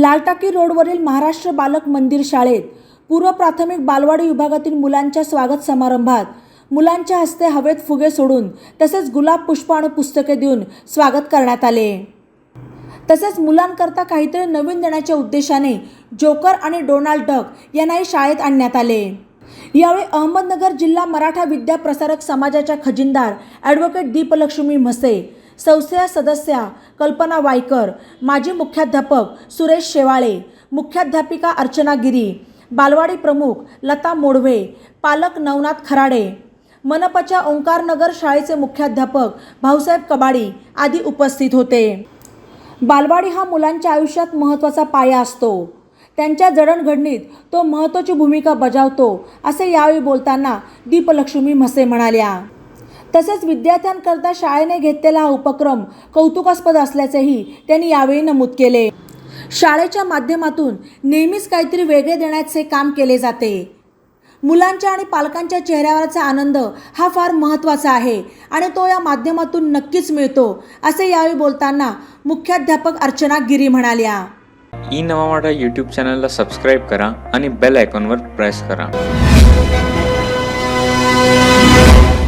लालटाकी रोडवरील महाराष्ट्र बालक मंदिर शाळेत पूर्व प्राथमिक बालवाडी विभागातील मुलांच्या स्वागत समारंभात मुलांच्या हस्ते हवेत फुगे सोडून तसेच गुलाब पुष्प आणि पुस्तके देऊन स्वागत करण्यात आले. तसेच मुलांकरता काहीतरी नवीन देण्याच्या उद्देशाने जोकर आणि डोनाल्ड डक यांनाही शाळेत आणण्यात आले. यावेळी अहमदनगर जिल्हा मराठा विद्या प्रसारक समाजाच्या खजिनदार ॲडव्होकेट दीपलक्ष्मी म्हसे संस्थेच्या सदस्या कल्पना वायकर माजी मुख्याध्यापक सुरेश शेवाळे मुख्याध्यापिका अर्चना गिरी बालवाडी प्रमुख लता मोडवे पालक नवनाथ खराडे मनपाच्या ओंकारनगर शाळेचे मुख्याध्यापक भाऊसाहेब कबाडी आदी उपस्थित होते. बालवाडी हा मुलांच्या आयुष्यात महत्त्वाचा पाया असतो. त्यांच्या जडणघडणीत तो महत्त्वाची भूमिका बजावतो असे यावेळी बोलताना दीपलक्ष्मी म्हसे म्हणाल्या. तसेच विद्यार्थ्यांकरता शाळेने घेतलेला हा उपक्रम कौतुकास्पद असल्याचेही त्यांनी यावेळी नमूद केले. शाळेच्या माध्यमातून नेहमीच काहीतरी वेगळे देण्याचे काम केले जाते. मुलांच्या आणि पालकांच्या चेहऱ्यावरचा आनंद हा फार महत्त्वाचा आहे आणि तो या माध्यमातून नक्कीच मिळतो असे यावेळी बोलताना मुख्याध्यापक अर्चना गिरी म्हणाल्या. ई नवा मराठा यूट्यूब चॅनलला सबस्क्राईब करा आणि बेल आयकॉनवर प्रेस करा.